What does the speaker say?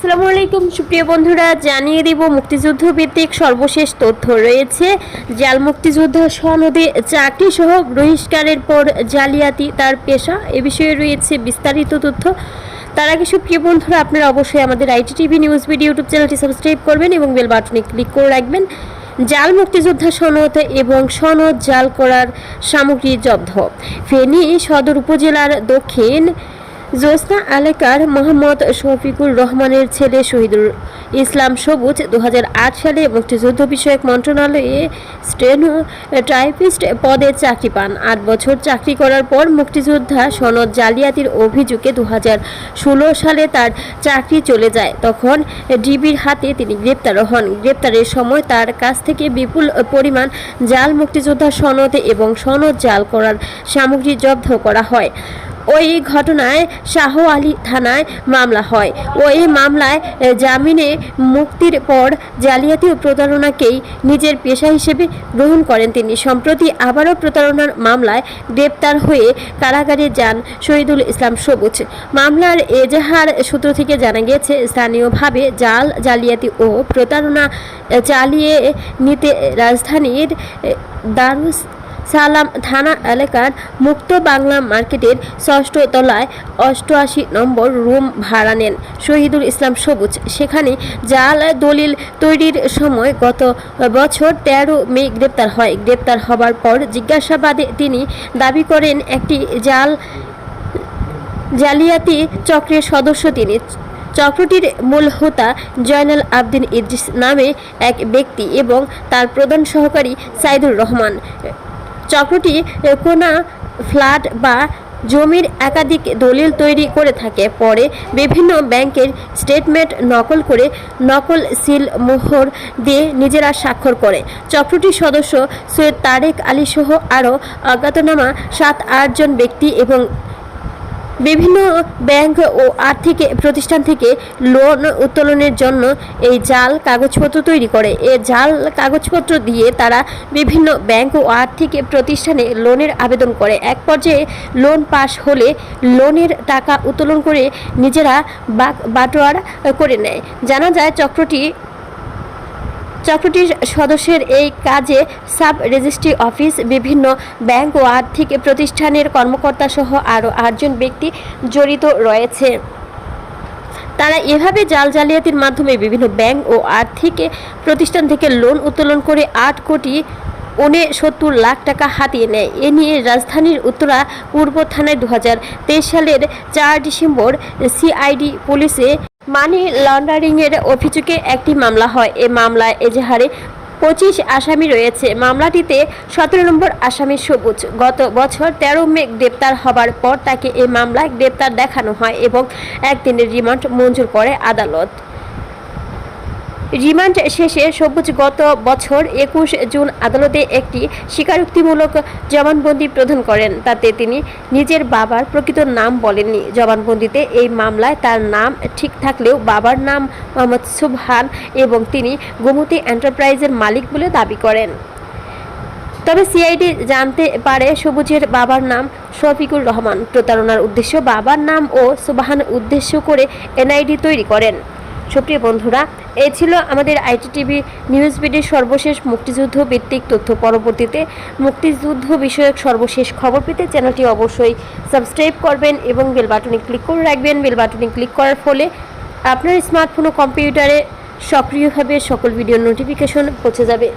আসসালামু আলাইকুম। সুপ্রিয় বন্ধুরা, জানিয়ে দিব মুক্তিযুদ্ধ ভিত্তিক সর্বশেষ তথ্য রয়েছে। জাল মুক্তিযোদ্ধা সনদে চাকরি সহ বহিষ্কারের পর জালিয়াতি তার পেশা। এ বিষয়ে রয়েছে বিস্তারিত তথ্য। তার আগে সুপ্রিয় বন্ধুরা, আপনারা অবশ্যই আমাদের IT TV news video YouTube চ্যানেলটি সাবস্ক্রাইব করবেন এবং বেল বাটনে ক্লিক করে রাখবেন। জাল মুক্তিযোদ্ধা সনদ এবং সনদ জাল করার সামগ্রী জব্দ। ফেনী সদর উপজেলার দক্ষিণ জোসনা এলাকার মোহাম্মদ শফিকুর রহমানের ছেলে শহীদুল ইসলাম সবুজ দু হাজার আট সালে মুক্তিযুদ্ধ বিষয়ক মন্ত্রণালয়ে স্টেনো টাইপিস্ট পদে চাকরি পান। আট বছর চাকরি করার পর মুক্তিযোদ্ধা সনদ জালিয়াতির অভিযোগে দু হাজার ষোলো সালে তার চাকরি চলে যায়। তখন ডিবির হাতে তিনি গ্রেপ্তার হন। গ্রেপ্তারের সময় তার কাছ থেকে বিপুল পরিমাণ জাল মুক্তিযোদ্ধা সনদ এবং সনদ জাল করার সামগ্রী জব্দ করা হয়। ওই ঘটনায় শাহ আলী থানায় মামলা হয়। ওই মামলায় জামিনে মুক্তির পর জালিয়াতি ও প্রতারণাকেই নিজের পেশা হিসেবে গ্রহণ করেন তিনি। সম্প্রতি আবারও প্রতারণার মামলায় গ্রেপ্তার হয়ে কারাগারে যান শহীদুল ইসলাম সবুজ। মামলার এজাহার সূত্র থেকে জানা গিয়েছে, স্থানীয়ভাবে জাল, জালিয়াতি ও প্রতারণা চালিয়ে নিতে রাজধানীর দারুস সালাম থানা এলাকার মুক্ত বাংলা মার্কেটের ষষ্ঠ তলায় অষ্টআশি নম্বর রুম ভাড়া নেন শহীদুল ইসলাম সবুজ। সেখানে জাল দলিল তৈরির সময় গত বছর তেরো মে গ্রেপ্তার হয়। গ্রেপ্তার হবার পর জিজ্ঞাসাবাদে তিনি দাবি করেন, একটি জাল জালিয়াতি চক্রের সদস্য তিনি। চক্রটির মূল হোতা জয়নাল আবদিন ইদ্রিস নামে এক ব্যক্তি এবং তার প্রধান সহকারী সাইদুর রহমান। চক্রটি কোনা ফ্ল্যাট বা জমির একাধিক দলিল তৈরি করে থাকে। পরে বিভিন্ন ব্যাংকের স্টেটমেন্ট নকল করে নকল সিল মোহর দিয়ে নিজেরা স্বাক্ষর করে। চক্রটির সদস্য সৈয়দ তারেক আলী সহ আরও অজ্ঞাতনামা সাত আটজন ব্যক্তি এবং বিভিন্ন ব্যাংক ও আর্থিক প্রতিষ্ঠান থেকে লোন উত্তোলনের জন্য এই জাল কাগজপত্র তৈরি করে। এ জাল কাগজপত্র দিয়ে তারা বিভিন্ন ব্যাংক ও আর্থিক প্রতিষ্ঠানে লোনের আবেদন করে। এক পর্যায়ে লোন পাস হলে লোনের টাকা উত্তোলন করে নিজেরা বাটোয়ারা করে নেয়। জানা যায়, চক্রটি চক্রটির সদস্যের এই কাজে সাব রেজিস্ট্রি অফিস, বিভিন্ন ব্যাংক ও আর্থিক প্রতিষ্ঠানের কর্মকর্তা সহ আরও আটজন ব্যক্তি জড়িত রয়েছে। তারা এভাবে জাল জালিয়াতির মাধ্যমে বিভিন্ন ব্যাংক ও আর্থিক প্রতিষ্ঠান থেকে লোন উত্তোলন করে আট কোটি উনসত্তর লাখ টাকা হাতিয়ে নেয়। এ নিয়ে রাজধানীর উত্তরা পূর্ব থানায় দু হাজার তেইশ সালের চার ডিসেম্বর সিআইডি পুলিশে মানি লন্ডারিংয়ের অভিযোগে একটি মামলা হয়। এ মামলায় এজাহারে পঁচিশ আসামি রয়েছে। মামলাটিতে সতেরো নম্বর আসামি সবুজ। গত বছর তেরো মে গ্রেপ্তার হবার পর তাকে এই মামলায় গ্রেপ্তার দেখানো হয় এবং একদিনের রিমান্ড মঞ্জুর করে আদালত। রিমান্ড শেষে সবুজ গত বছর একুশ জুন আদালতে একটি স্বীকারোক্তিমূলক জবানবন্দি প্রদান করেন। তাতে তিনি নিজের বাবার প্রকৃত নাম বলেননি। জবানবন্দিতে এই মামলায় তার নাম ঠিক থাকলেও বাবার নাম মোহাম্মদ সুবহান এবং তিনি গোমতী এন্টারপ্রাইজের মালিক বলে দাবি করেন। তবে সিআইডি জানতে পারে সবুজের বাবার নাম শফিকুর রহমান। প্রতারণার উদ্দেশ্য বাবার নাম ও সুবাহান উদ্দেশ্য করে এনআইডি তৈরি করেন। সুপ্রিয় বন্ধুরা, এ ছিল আমাদের আইটি টিভি নিউজ বিডির সর্বশেষ মুক্তিযুদ্ধ ভিত্তিক তথ্য পরবর্তীতে। মুক্তিযুদ্ধ বিষয়ক সর্বশেষ খবর পেতে চ্যানেলটি অবশ্যই সাবস্ক্রাইব করবেন এবং বেল বাটনে ক্লিক করে রাখবেন। বেল বাটনে ক্লিক করার ফলে আপনার স্মার্টফোন ও কম্পিউটারে সক্রিয়ভাবে সকল ভিডিও নোটিফিকেশন পৌঁছে যাবে।